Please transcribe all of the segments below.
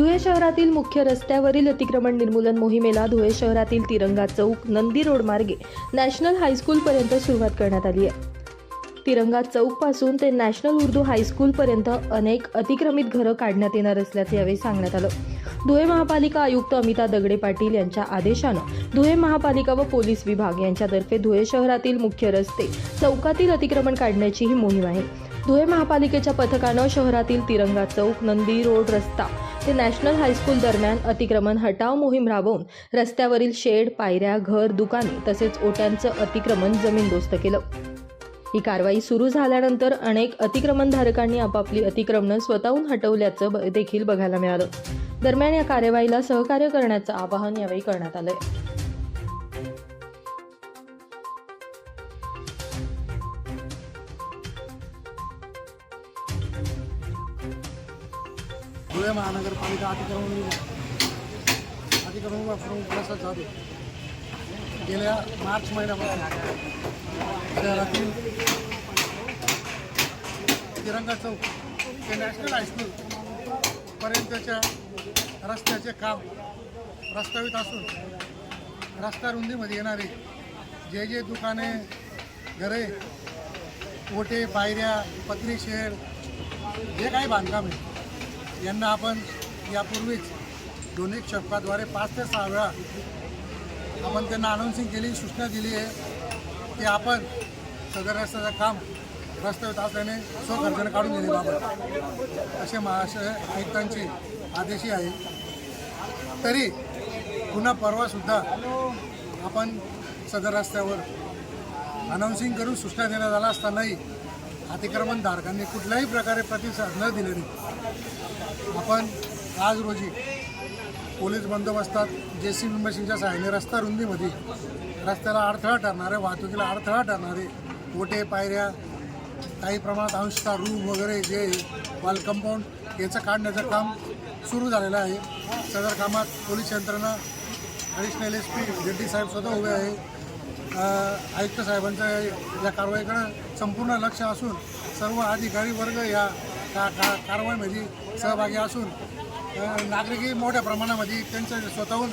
धुळे शहरातील मुख्य रस्त्यावरील अतिक्रमण निर्मूलन मोहिमेला धुळे शहरातील तिरंगा चौक नंदी रोड मार्गे नॅशनल हायस्कूलपर्यंत सुरुवात करण्यात आली आहे. तिरंगा चौकपासून ते नॅशनल उर्दू हायस्कूलपर्यंत अनेक अतिक्रमित घरं काढण्यात येणार असल्याचं यावेळी सांगण्यात आलं. धुळे महापालिका आयुक्त अमिता दगडे पाटील यांच्या आदेशानं धुळे महापालिका व पोलीस विभाग यांच्यातर्फे धुळे शहरातील मुख्य रस्ते चौकातील अतिक्रमण काढण्याची ही मोहीम आहे. धुळे महापालिकेच्या पथकानं शहरातील तिरंगा चौक नंदी रोड रस्ता ते नॅशनल हायस्कूल दरम्यान अतिक्रमण हटाव मोहीम राबवून रस्त्यावरील शेड पायऱ्या घर दुकाने तसेच ओट्यांचं अतिक्रमण जमीनदोस्त केलं. ही कारवाई सुरू झाल्यानंतर अनेक अतिक्रमणधारकांनी आपापली अतिक्रमणं स्वतःहून हटवल्याचं ब- देखील बघायला मिळालं. दरम्यान या कार्यवाहीला सहकार्य करण्याचं आवाहन यावेळी करण्यात आलंय. धुळे महानगरपालिका अतिक्रमण अतिक्रमण वापरून प्रसाद जाधव गेल्या मार्च महिन्यापासून शहरातील तिरंगा चौक ते नॅशनल हायस्कूल पर्यंतच्या रस्त्याचे काम प्रस्तावित असून रस्ता रुंदीमध्ये येणारे जे जे दुकाने घरे ओटे पायऱ्या पत्री शेड जे काही बांधकाम आहे यांना आपण यापूर्वीच दोन्ही शपकाद्वारे पाच ते सहा वेळा आपण त्यांना अनाऊन्सिंग केली सूचना दिली आहे की आपण सदर रस्त्याचं काम रस्त्यावर असल्याने स्वखर्चाने काढून घेण्याबाबत असे महाराष्ट्र आयुक्तांची आदेशी आहे तरी पुन्हा परवासुद्धा आपण सदर रस्त्यावर अनाऊन्सिंग करून सूचना देण्यात आला असतानाही अतिक्रमणधारकांनी कुठल्याही प्रकारे प्रतिसाद न दिल्याने आपण आज रोजी पोलीस बंदोबस्तात जे सी बी मशीनच्या सहाय्याने रस्ता रुंदीमध्ये रस्त्याला अडथळा ठरणारे वाहतुकीला अडथळा ठरणारे गोटे पायऱ्या काही प्रमाणात अंशता रूम वगैरे जे वॉल कंपाऊंड याचं काढण्याचं काम सुरू झालेलं आहे. सदर कामात पोलीस यंत्रणा ॲडिशनल एस पी जेड्डी साहेब स्वतः उभे आहे. आयुक्त साहेबांच्या या कारवाईकडं संपूर्ण लक्ष असून सर्व अधिकारी वर्ग या का का कारवाईमध्ये सहभागी असून नागरिकही मोठ्या प्रमाणामध्ये त्यांचं स्वतःहून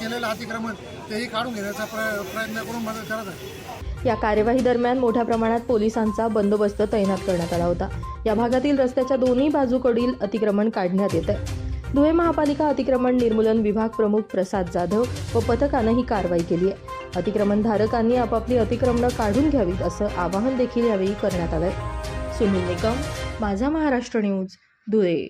केलेलं अतिक्रमण तेही काढून घेण्याचा प्र प्रयत्न करून मदत करत आहे. या कार्यवाही दरम्यान मोठ्या प्रमाणात पोलिसांचा बंदोबस्त तैनात करण्यात आला होता. या भागातील रस्त्याच्या दोन्ही बाजूकडील अतिक्रमण काढण्यात येत आहे धुळे महापालिका अतिक्रमण निर्मूलन विभाग प्रमुख प्रसाद जाधव व पथकानं ही कारवाई केली आहे. अतिक्रमणधारकांनी आपापली अतिक्रमणं काढून घ्यावीत असं आवाहन देखील यावेळी करण्यात आलंय. सुनील निकम माझा महाराष्ट्र न्यूज धुळे.